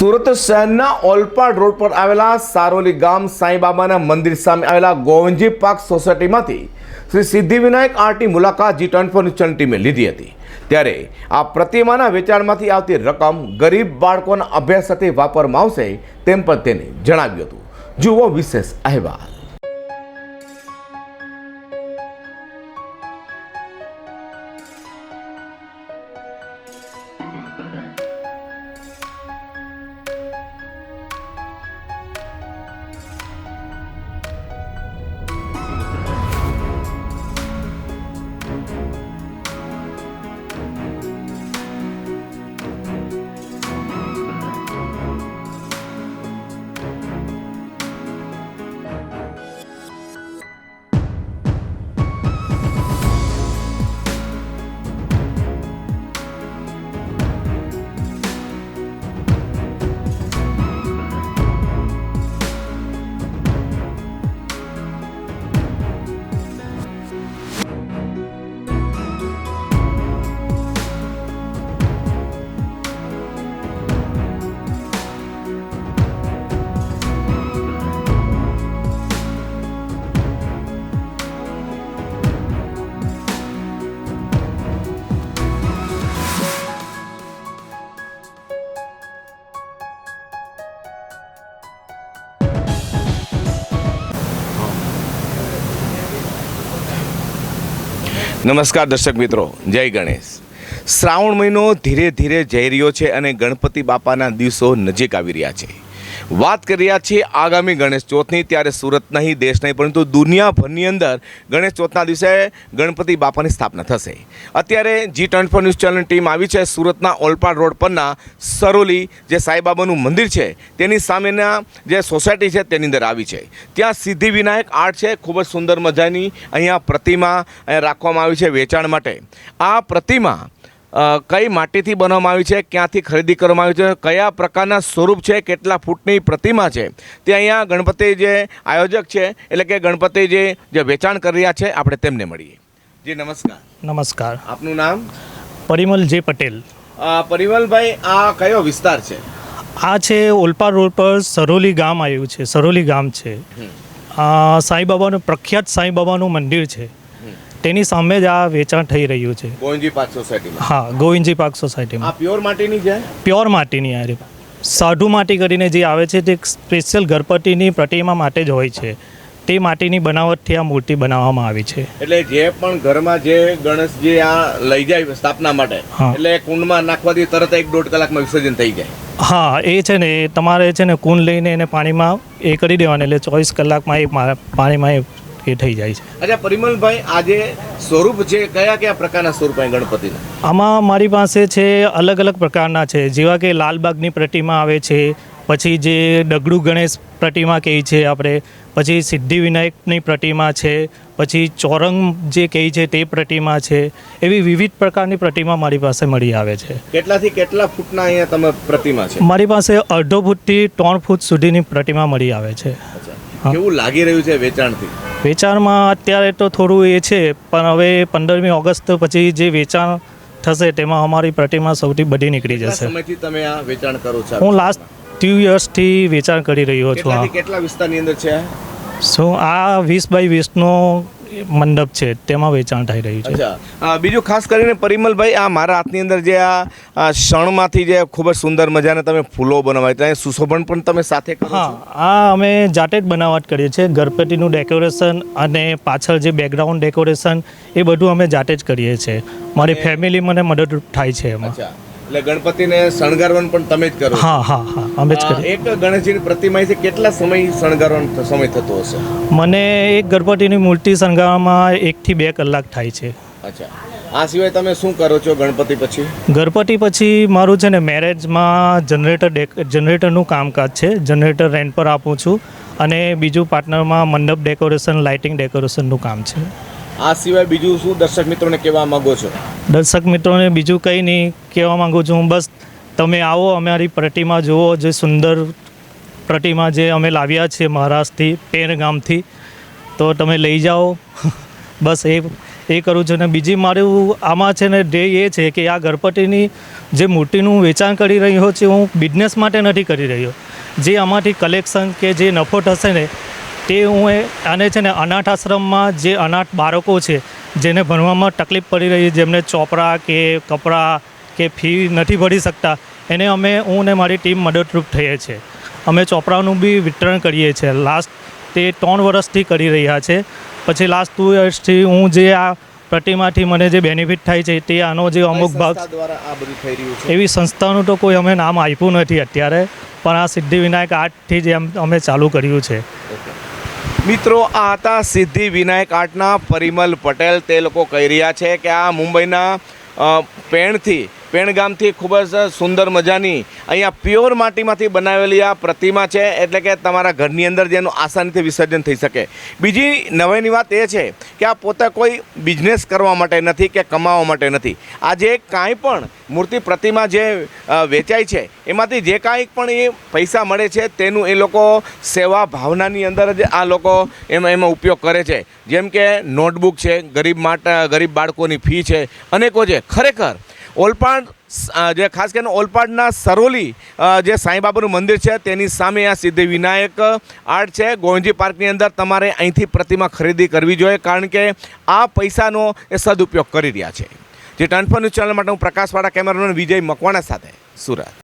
સુરત શહેરના ઓલપાડ રોડ પર આવેલા સારોલી ગામ સાંઈબાબાના મંદિર સામે આવેલા ગોવંજી પાર્ક સોસાયટીમાંથી શ્રી સિદ્ધિવિનાયક આર્ટની મુલાકાત જી ટ્વેન્ટી ફોર ન્યૂઝ ટીમે લીધી હતી. ત્યારે આ પ્રતિમાના વેચાણમાંથી આવતી રકમ ગરીબ બાળકોના અભ્યાસ સાથે વાપરવામાં આવશે તેમ પણ તેને જણાવ્યું હતું. જુઓ વિશેષ અહેવાલ. નમસ્કાર દર્શક મિત્રો, જય ગણેશ. શ્રાવણ મહિનો ધીરે ધીરે જઈ રહ્યો છે અને ગણપતિ બાપાના દિવસો નજીક આવી રહ્યા છે. વાત કરી રહ્યા છીએ આગામી ગણેશ ચોથની, ત્યારે સુરત નહીં, દેશ નહીં, પરંતુ દુનિયાભરની અંદર ગણેશ ચોથના દિવસે ગણપતિ બાપાની સ્થાપના થશે. અત્યારે G twenty four news channel team આવી છે સુરતના ઓલપાડ રોડ પરના સરોલી જે સાંઈબાબાનું મંદિર છે, તેની સામેના જે સોસાયટી છે તેની અંદર આવી છે. ત્યાં સિદ્ધિ વિનાયક આર્ટ છે, ખૂબ જ સુંદર મજાની અહીંયા પ્રતિમા રાખવામાં આવી છે વેચાણ માટે. આ પ્રતિમા કઈ માટીથી બનાવવામાં આવી છે ક્યાંથી ખરીદી કરવામાં આવી છે કયા પ્રકારના સ્વરૂપ છે કેટલા ફૂટની પ્રતિમા છે તે અહીંયા ગણપતિ જે આયોજક છે એટલે કે ગણપતિ જે જે વેચાણ કરી રહ્યા છે આપણે તેમને મળીએ. જી નમસ્કાર. નમસ્કાર. આપનું નામ? પરિમલ જે પટેલ પરિમલભાઈ આ કયો વિસ્તાર છે? આ છે ઓલપાડ રોડ પર સરોલી ગામ આવ્યું છે સરોલી ગામ છે. સાંઈ સાંઈબાબાનું પ્રખ્યાત સાંઈબાબાનું મંદિર છે. તેની સામે જ આ વેચાણ થઈ રહ્યું છે. ગોવિંદજી પાર્ક સોસાયટીમાં? હા ગોવિંદજી પાર્ક આ સોસાયટીમાં પ્યોર માટીની છે? પ્યોર માટીની આ. સાઢુ માટી કરીને જે આવે છે તે સ્પેશિયલ ગણપતિની પ્રતિમા માટે જ હોય છે. તે માટીની બનાવટથી આ મૂર્તિ બનાવવામાં આવી છે. એટલે જે પણ ઘરમાં જે ગણેશજી આ લઈ જાય સ્થાપના માટે. એટલે કુંડમાં નાખવાથી તરત એક દોઢ કલાકમાં વિસર્જન થઈ જાય. હા એ છે ને તમારે છે ને કુંડ લઈને એને પાણીમાં એ કરી દેવાને એટલે ચોવીસ કલાકમાં એ પાણીમાં એ એ થઈ જાય છે. અચ્છા પરિમલભાઈ આજે સ્વરૂપ છે કયા કયા પ્રકારના સ્વરૂપ અહીં ગણપતિના? આમાં મારી પાસે છે અલગ અલગ પ્રકારના છે. જેવા કે લાલબાગની પ્રતિમા આવે છે પછી જે ડગડુ ગણેશ પ્રતિમા કહે છે આપણે પછી સિદ્ધિ વિનાયકની પ્રતિમા છે પછી ચોરંગ જે કહે છે તે પ્રતિમા છે. એવી વિવિધ પ્રકારની પ્રતિમા મારી પાસે મળી આવે છે. કેટલાથી કેટલા ફૂટના અહીંયા તમે પ્રતિમા છે? મારી પાસે અડધો ફૂટથી ત્રણ ફૂટ સુધીની પ્રતિમા મળી આવે છે. કેવું લાગી રહ્યું છે વેચાણથી? વેચાણમાં અત્યારે તો થોડું એ છે પણ હવે પંદરમી ઓગસ્ટ પછી જે વેચાણ થશે તેમાં અમારી પ્રતિમા સૌથી બધી નીકળી જશે. તમે આ વેચાણ કરો છો? હું લાસ્ટ ટુ યર્સથી વેચાણ કરી રહ્યો છું કેટલા વિસ્તારની અંદર છે શું આ વીસ બાય વીસનો મંડપ છે તેમાં વેચાણ થઈ રહ્યું છે. બીજું ખાસ કરીને પરિમલભાઈ આ મારા હાથની અંદર જે આ શણમાંથી જે ખૂબ જ સુંદર મજાને તમે ફૂલો બનાવાય ત્યાં સુશોભન પણ તમે સાથે કરો હા આ અમે જાતે જ બનાવટ કરીએ છીએ ગણપતિનું ડેકોરેશન અને પાછળ જે બેકગ્રાઉન્ડ ડેકોરેશન એ બધું અમે જાતે જ કરીએ છીએ. મારી ફેમિલી મને મદદરૂપ થાય છે એમાં. એટલે ગણપતિને શણગારવાનું પણ તમે જ કરો હા હા હા અમે જ કરીએ. એક ગણેશજીની પ્રતિમા છે કેટલા સમય શણગારવાનો સમય થતો હશે? મને એક ગણપતિની મૂર્તિ શણગારવામાં એકથી બે કલાક થાય છે. અચ્છા. આ સિવાય તમે શું કરો છો ગણપતિ પછી? ગણપતિ પછી મારું છે ને મેરેજમાં જનરેટર ડેક જનરેટરનું કામકાજ છે. જનરેટર રેન્ટ પર આપું છું અને બીજું પાર્ટનરમાં મંડપ ડેકોરેશન લાઇટિંગ ડેકોરેશનનું કામ છે. આ સિવાય બીજું શું દર્શક મિત્રોને કહેવા માગો છો? દર્શક મિત્રોને બીજું કંઈ નહીં, કહેવા માગું છું બસ, તમે આવો, અમારી પ્રતિમા જુઓ, જે સુંદર પ્રતિમા જે અમે લાવ્યા છીએ મહારાષ્ટ્રથી પેર ગામથી તો તમે લઈ જાઓ. બસ એ એ કરું છું. ને બીજી મારું આમાં છે ને ધ્યેય એ છે કે આ ગણપતિની જે મૂર્તિનું વેચાણ કરી રહ્યો છે હું બિઝનેસ માટે નથી કરી રહ્યો. જે આમાંથી કલેક્શન કે જે નફો થશે ને તે હું એ આને છે ને અનાથ આશ્રમમાં જે અનાથ બાળકો છે જેને ભણવામાં તકલીફ પડી રહી છે જેમને ચોપડા કે કપડાં કે ફી નથી ભરી શકતા એને અમે હું ને મારી ટીમ મદદરૂપ થઈએ છીએ અમે ચોપડાનું બી વિતરણ કરીએ છીએ. લાસ્ટ તે ત્રણ વર્ષથી કરી રહ્યા છે. પછી લાસ્ટ ટુ યર્સથી હું જે આ પ્રતિમાથી મને જે બેનિફિટ થાય છે તે આનો જે અમુક ભાગ દ્વારા આ બધું થઈ રહ્યું છે? એવી સંસ્થાનું તો કોઈ અમે નામ આપ્યું નથી અત્યારે પણ આ સિદ્ધિવિનાયક આર્ટથી જ એમ અમે ચાલુ કર્યું છે. મિત્રો, આ હતા સિદ્ધિ વિનાયક આર્ટના પરિમલ પટેલ. તે લોકો કહી રહ્યા છે કે આ મુંબઈના પેણથી પેણ ગામથી ખૂબ જ સુંદર મજાની અહીંયા પ્યોર માટીમાંથી બનાવેલી આ પ્રતિમા છે, એટલે કે તમારા ઘરની અંદર જેનું આસાનીથી વિસર્જન થઈ શકે. બીજી નવાઈની વાત એ છે કે આ પોતે કોઈ બિઝનેસ કરવા માટે નથી કે કમાવા માટે નથી. આજે કાંઈ પણ મૂર્તિ પ્રતિમા જે વેચાય છે, એમાંથી જે કાંઈ પણ એ પૈસા મળે છે, તેનું એ લોકો સેવા ભાવનાની અંદર જ આ લોકો એમાં એમાં ઉપયોગ કરે છે. જેમ કે નોટબુક છે, ગરીબ માટે ગરીબ બાળકોની ફી છે, અનેકો છે. ખરેખર ઓલપાડ જે ખાસ કરીને ઓલપાડના સરોલી જે સાંઈબાબાનું મંદિર છે, તેની સામે આ સિદ્ધિ વિનાયક આર્ટ છે. ગોવિંદજી પાર્કની અંદર તમારે અહીંથી પ્રતિમા ખરીદી કરવી જોઈએ, કારણ કે આ પૈસાનો એ સદુપયોગ કરી રહ્યા છે. જે ટનફર ન્યૂઝ ચેનલ માટે હું પ્રકાશવાળા કેમેરામેન વિજય મકવાણા સાથે, સુરત.